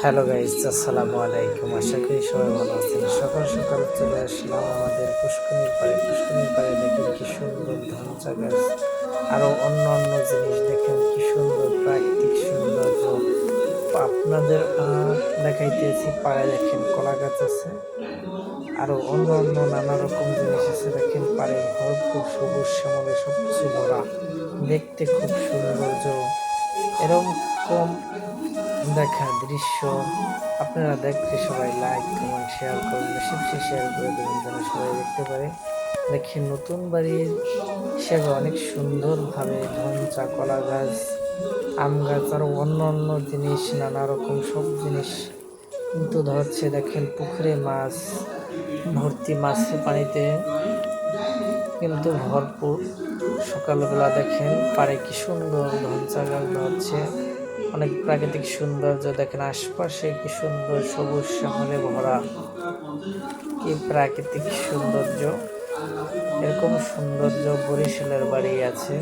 Hello guys আসসালামু আলাইকুম। আশা করি সবাই ভালো আছেন। সকাল সকাল চলে আসলাম আমাদের পুষ্কনির পাড়ে। পুষ্কনির পাড়ে দেখেন কি সুন্দর ধান গাছ। আরও অন্য অন্য জিনিস দেখেন কি সুন্দর, প্রাকৃতিক সৌন্দর্য। আপনাদের দেখাইতেছি পাড়ে দেখেন কলা গাছ আছে। আরও অন্য অন্য নানা রকম জিনিস আছে দেখেন পাড়ে। ভরপুর সবুজ, শ্যামলে সব কিছু ভরা দেখতে খুব সৌন্দর্য। এরকম কম দেখা দৃশ্য আপনারা দেখতে সবাই লাইক কমেন্ট শেয়ার করুন। বেশি বেশি শেয়ার করে দেবেন যেন সবাই দেখতে পারে। দেখেন নতুন বাড়ির হিসেবে অনেক সুন্দরভাবে ধন চা কলা গাছ, আম গাছ আরও অন্য অন্য জিনিস, নানা রকম সব জিনিস কিন্তু ধরছে। দেখেন পুকুরে মাছ, ভর্তি মাছ পানিতে কিন্তু ভরপুর। সকালবেলা দেখেন পারে কি সুন্দর ধনচা গাছ ধরছে অনেক প্রাকৃতিক সৌন্দর্য দেখেন, আশপাশে কি সুন্দর সবুজ শ্যামলে ভরা। কি প্রাকৃতিক সৌন্দর্য। এরকম সৌন্দর্য বরিশালের বাড়ি আছে।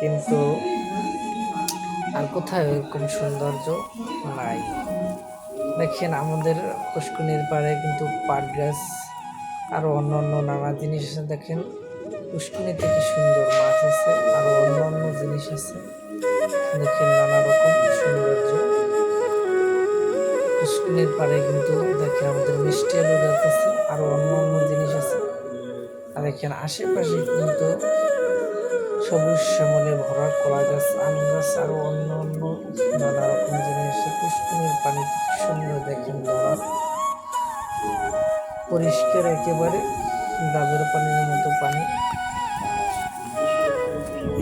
কিন্তু আর কোথায় এরকম সৌন্দর্য নাই। দেখেন আমাদের পুষ্কনির পাড়ে কিন্তু পাট গাছ আরও অন্য অন্য নানা জিনিস আছে, দেখেন পুষ্কনি থেকে সুন্দর মাছ আছে আরও অন্য অন্য জিনিস আছে। দেখেন নানা রকম সৌন্দর্য। পুষ্কনির পাড়ে কিন্তু দেখেন আমাদের মিষ্টি আলু গাছ আছে আরও অন্য অন্য জিনিস আছে। আর দেখেন আশেপাশে কিন্তু সবুজ শ্যামলে ভরা কলা গাছ, আম গাছ আরও অন্য অন্য নানা রকম জিনিস পুষ্কনির পানি সুন্দর দেখেন ধরা পরিষ্কার একেবারে ডাবের পানির মতো পানি।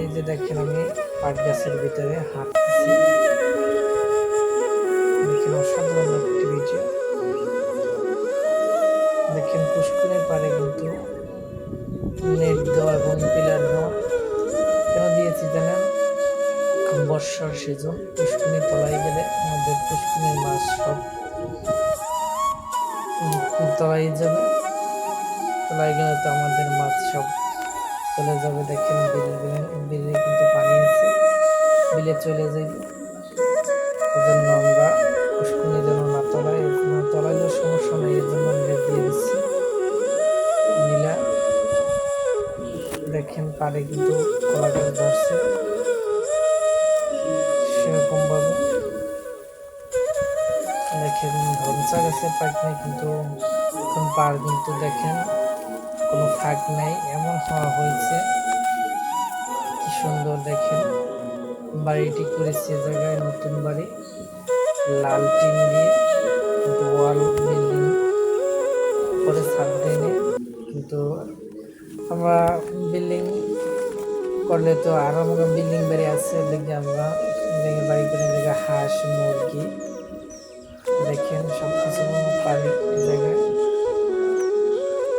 এই যে দেখেন আমি পাট গাছের ভিতরে হাঁটতেছি। দেখেন অসাধারণ একটি দেখেন পুষ্করের পাড়ে কিন্তু নেট দেওয়া এবং পিলার দেওয়া। কেন দিয়েছি জানেন? বর্ষার সিজন পুষ্কুনি তলায় গেলে আমাদের পুষ্কুনির মাছ সব তলায় যাবে। তলায় গেলে তো আমাদের মাছ সব চলে যাবে, দেখেন বিলে বিলে কিন্তু পানি আছে বিলে চলে যাবে এজন্য আমরা পুষ্কুনি যেন না তলায় জন্য তলাইলেও সমস্যা নেই এর জন্য নেট দিয়ে দিচ্ছি। নীলা, দেখেন পাড়ে কিন্তু কলা গাছ ধরছে। দেখেন ধনচা গাছের পাখনা কিন্তু এখন পার কিন্তু দেখেন, কোনো ফাঁক নাই, এমন হওয়া হয়েছে। কি সুন্দর দেখেন, বাড়িটি করেছে জায়গায়, নতুন বাড়ি। লাল টিন দিয়ে, কিন্তু ওয়াল বিল্ডিং। করে ছাদ দেয়নি, কিন্তু আমরা বিল্ডিং করলে তো আরও আমাকে বিল্ডিং বাড়ি আছে, দেখি আমরা বাড়ি করে দেখে হাঁস, মুরগি। দেখেন সব কিছু পারি জায়গায়।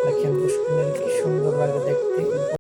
দেখেন পুষ্করের কি সুন্দর লাগে দেখতে।